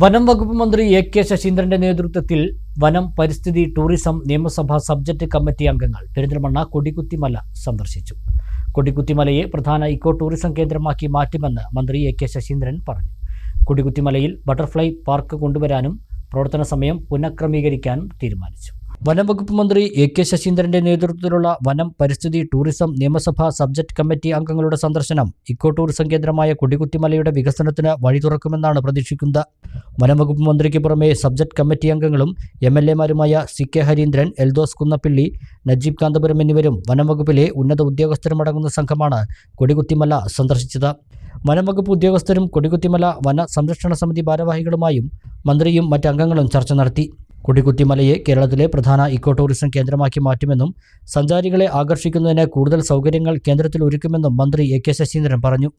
വനം വകുപ്പ് മന്ത്രി എ കെ ശശീന്ദ്രന്റെ നേതൃത്വത്തിൽ വനം പരിസ്ഥിതി ടൂറിസം നിയമസഭാ സബ്ജക്ട് കമ്മിറ്റി അംഗങ്ങൾ പെരിന്തൽമണ്ണ കൊടിക്കുത്തിമല സന്ദർശിച്ചു. കൊടിക്കുത്തിമലയെ പ്രധാന ഇക്കോ ടൂറിസം കേന്ദ്രമാക്കി മാറ്റുമെന്ന് മന്ത്രി എ കെ ശശീന്ദ്രൻ പറഞ്ഞു. കൊടിക്കുത്തിമലയിൽ ബട്ടർഫ്ലൈ പാർക്ക് കൊണ്ടുവരാനും പ്രവർത്തന സമയം പുനഃക്രമീകരിക്കാനും തീരുമാനിച്ചു. വനം വകുപ്പ് മന്ത്രി എ കെ ശശീന്ദ്രന്റെ നേതൃത്വത്തിലുള്ള വനം പരിസ്ഥിതി ടൂറിസം നിയമസഭാ സബ്ജക്ട് കമ്മിറ്റി അംഗങ്ങളുടെ സന്ദർശനം ഇക്കോ ടൂറിസം കേന്ദ്രമായ കൊടികുത്തിമലയുടെ വികസനത്തിന് വഴി തുറക്കുമെന്നാണ് പ്രതീക്ഷിക്കുന്നത്. വനം വകുപ്പ് മന്ത്രിക്ക് പുറമെ സബ്ജക്ട് കമ്മിറ്റി അംഗങ്ങളും എം എൽ എമാരുമായ സി കെ ഹരീന്ദ്രൻ എൽദോസ് കുന്നപ്പിള്ളി നജീബ് കാന്തപുരം എന്നിവരും വനം വകുപ്പിലെ ഉന്നത ഉദ്യോഗസ്ഥരുമടങ്ങുന്ന സംഘമാണ് കൊടികുത്തിമല സന്ദർശിച്ചത്. വനംവകുപ്പ് ഉദ്യോഗസ്ഥരും കൊടികുത്തിമല വന സംരക്ഷണ സമിതി ഭാരവാഹികളുമായും മന്ത്രിയും മറ്റംഗങ്ങളും ചർച്ച നടത്തി. കൊടികുത്തിമലയെ കേരളത്തിലെ പ്രധാന ഇക്കോ ടൂറിസം കേന്ദ്രമാക്കി മാറ്റുമെന്നും സഞ്ചാരികളെ ആകർഷിക്കുന്നതിന് കൂടുതൽ സൗകര്യങ്ങൾ കേന്ദ്രത്തിൽ ഒരുക്കുമെന്നും മന്ത്രി എ കെ ശശീന്ദ്രൻ പറഞ്ഞു.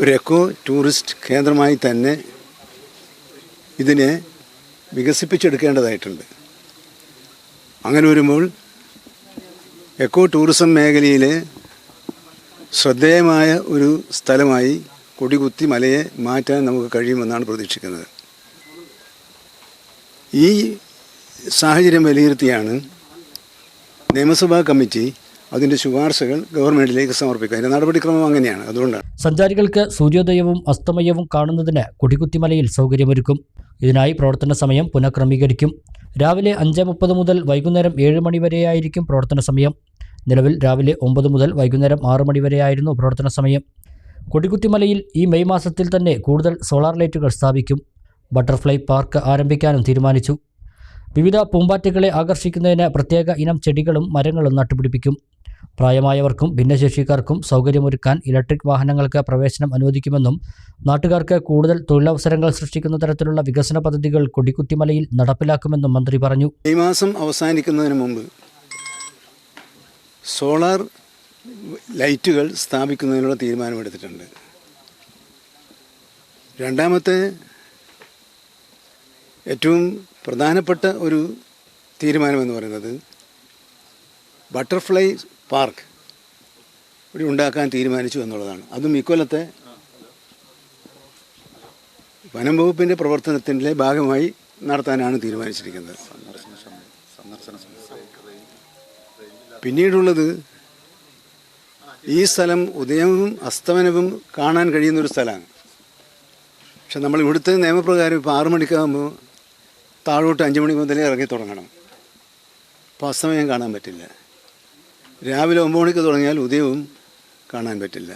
ഒരു എക്കോ ടൂറിസ്റ്റ് കേന്ദ്രമായി തന്നെ ഇതിനെ വികസിപ്പിച്ചെടുക്കേണ്ടതായിട്ടുണ്ട്. അങ്ങനെ വരുമ്പോൾ എക്കോ ടൂറിസം മേഖലയിലെ ശ്രദ്ധേയമായ ഒരു സ്ഥലമായി കൊടികുത്തി മലയെ മാറ്റാൻ നമുക്ക് കഴിയുമെന്നാണ് പ്രതീക്ഷിക്കുന്നത്. ഈ സാഹചര്യം വിലയിരുത്തിയാണ് നിയമസഭാ കമ്മിറ്റി അതിന്റെ ശുപാർശകൾ ഗവൺമെന്റിലേക്ക് സമർപ്പിക്കുക. അതിന്റെ നടപടിക്രമം അങ്ങനെയാണ്. അതുകൊണ്ടാണ്. സഞ്ചാരികൾക്ക് സൂര്യോദയവും അസ്തമയവും കാണുന്നതിന് കൊടികുത്തിമലയിൽ സൗകര്യമൊരുക്കും. ഇതിനായി പ്രവർത്തന സമയം പുനഃക്രമീകരിക്കും. രാവിലെ അഞ്ച് മുപ്പത് മുതൽ വൈകുന്നേരം ഏഴ് മണി വരെയായിരിക്കും പ്രവർത്തന സമയം. നിലവിൽ രാവിലെ ഒമ്പത് മുതൽ വൈകുന്നേരം ആറ് മണി വരെയായിരുന്നു പ്രവർത്തന സമയം. കൊടികുത്തിമലയിൽ ഈ മെയ് മാസത്തിൽ തന്നെ കൂടുതൽ സോളാർ ലൈറ്റുകൾ സ്ഥാപിക്കും. ബട്ടർഫ്ലൈ പാർക്ക് ആരംഭിക്കാനും തീരുമാനിച്ചു. വിവിധ പൂമ്പാറ്റകളെ ആകർഷിക്കുന്നതിന് പ്രത്യേക ഇനം ചെടികളും മരങ്ങളും നട്ടുപിടിപ്പിക്കും. പ്രായമായവർക്കും ഭിന്നശേഷിക്കാർക്കും സൗകര്യമൊരുക്കാൻ ഇലക്ട്രിക് വാഹനങ്ങൾക്ക് പ്രവേശനം അനുവദിക്കുമെന്നും നാട്ടുകാർക്ക് കൂടുതൽ തൊഴിലവസരങ്ങൾ സൃഷ്ടിക്കുന്ന തരത്തിലുള്ള വികസന പദ്ധതികൾ കൊടിക്കുത്തിമലയിൽ നടപ്പിലാക്കുമെന്നും മന്ത്രി പറഞ്ഞു. ഈ മാസം അവസാനിക്കുന്നതിന് മുമ്പ് സോളാർ ലൈറ്റുകൾ സ്ഥാപിക്കുന്നതിനുള്ള തീരുമാനമെടുത്തിട്ടുണ്ട്. രണ്ടാമത്തെ ഏറ്റവും പ്രധാനപ്പെട്ട ഒരു തീരുമാനമെന്ന് പറയുന്നത് ബട്ടർഫ്ലൈ പാർക്ക് ഇവിടെ ഉണ്ടാക്കാൻ തീരുമാനിച്ചു എന്നുള്ളതാണ്. അതും ഇക്കൊല്ലത്തെ വനം വകുപ്പിന്റെ പ്രവർത്തനത്തിന്റെ ഭാഗമായി നടത്താനാണ് തീരുമാനിച്ചിരിക്കുന്നത്. പിന്നീടുള്ളത് ഈ സ്ഥലം ഉദയവും അസ്തമനവും കാണാൻ കഴിയുന്ന ഒരു സ്ഥലമാണ്. പക്ഷെ നമ്മൾ ഇവിടുത്തെ നിയമപ്രകാരം ഇപ്പോൾ ആറു മണിക്കാകുമ്പോൾ താഴോട്ട് അഞ്ച് മണി മുതലേ ഇറങ്ങി തുടങ്ങണം. അപ്പോൾ അസമയം കാണാൻ പറ്റില്ല. രാവിലെ ഒമ്പത് മണിക്ക് തുടങ്ങിയാൽ ഉദയവും കാണാൻ പറ്റില്ല.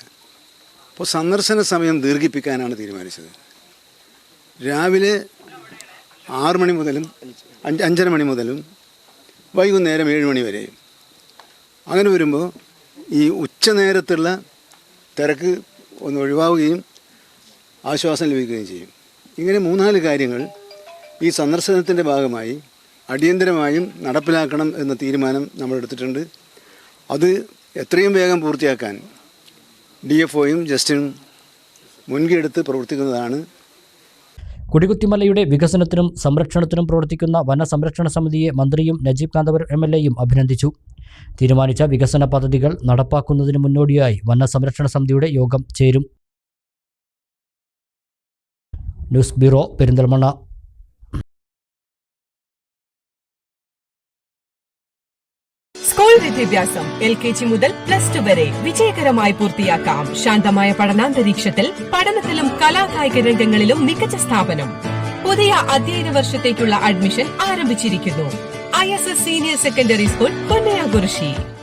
അപ്പോൾ സന്ദർശന സമയം ദീർഘിപ്പിക്കാനാണ് തീരുമാനിച്ചത്. രാവിലെ ആറ് മണി മുതലും അഞ്ച് അഞ്ചര മണി മുതലും വൈകുന്നേരം ഏഴ് മണി വരെയും അങ്ങനെ വരുമ്പോൾ ഈ ഉച്ചനേരത്തുള്ള തിരക്ക് ഒന്ന് ഒഴിവാവുകയും ആശ്വാസം ലഭിക്കുകയും ചെയ്യും. ഇങ്ങനെ മൂന്നാൽ കാര്യങ്ങൾ ഈ സന്ദർശനത്തിന്റെ ഭാഗമായി അടിയന്തരമായും നടപ്പിലാക്കണം എന്ന തീരുമാനം നമ്മൾ എടുത്തിട്ടുണ്ട് അത് എത്രയും വേഗം പൂർത്തിയാക്കാൻ ഡി എഫ് ഒയും ജസ്റ്റിനും മുൻകെടുത്ത് പ്രവർത്തിക്കുന്നതാണ്. കുടികുത്തിമലയുടെ വികസനത്തിനും സംരക്ഷണത്തിനും പ്രവർത്തിക്കുന്ന വനസംരക്ഷണ സമിതിയെ മന്ത്രിയും നജീബ് കാന്തപുരം എം എൽ എയും അഭിനന്ദിച്ചു. തീരുമാനിച്ച വികസന പദ്ധതികൾ നടപ്പാക്കുന്നതിന് മുന്നോടിയായി വനസംരക്ഷണ സമിതിയുടെ യോഗം ചേരും. News bureau Perinthalmanna. വിദ്യാഭ്യാസം എൽ കെ ജി മുതൽ പ്ലസ് ടു വരെ വിജയകരമായി പൂർത്തിയാക്കാം. ശാന്തമായ പഠനാന്തരീക്ഷത്തിൽ പഠനത്തിലും കലാകായിക രംഗങ്ങളിലും മികച്ച സ്ഥാപനം. പുതിയ അധ്യയന വർഷത്തേക്കുള്ള അഡ്മിഷൻ ആരംഭിച്ചിരിക്കുന്നു. I S S senior secondary school Ponnayakurissi